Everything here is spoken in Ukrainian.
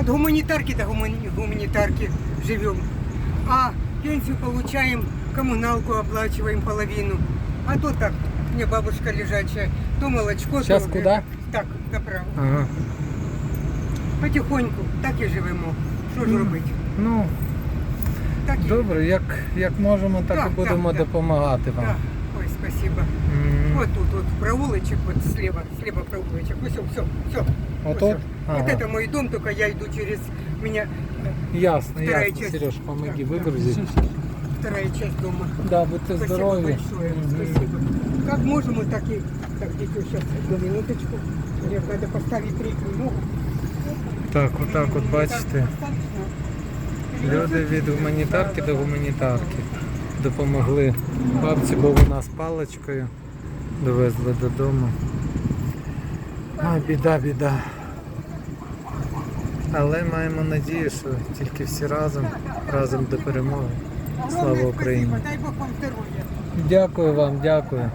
От гуманитарки до гумани- гуманитарки живем. А пенсию получаем, коммуналку оплачиваем половину. А то так, меня бабушка лежачая, то молочко, Щас то... куда? Так, направо. Ага. Потихоньку, так і живемо. Що ж робити? Ну, Так і. добре, як, як можемо, так Так, і будемо так, так. допомагати вам. Да. Ой, спасибо. М. Вот тут вот проулочек, вот слева, слева проулочек. Все, все, все. Вот тут? Вот Ага. это мой дом, только я иду через меня э, Ясно, Вторая ясно. часть. Сереж, помоги Так, выгрузить. вторая часть дома. Да, будьте Спасибо здорові. большое, Мгм. спасибо. Как можем, мы так и... Так, дети, сейчас, одну минуточку. Мне надо поставить третью ногу. Так, отак от бачите. Так, достаточно. Люди від гуманітарки до гуманітарки допомогли бабці, бо вона з паличкою довезли додому. Ой, біда, біда. Але маємо надію, що тільки всі разом, разом до перемоги. Слава Україні! Дякую вам, дякую.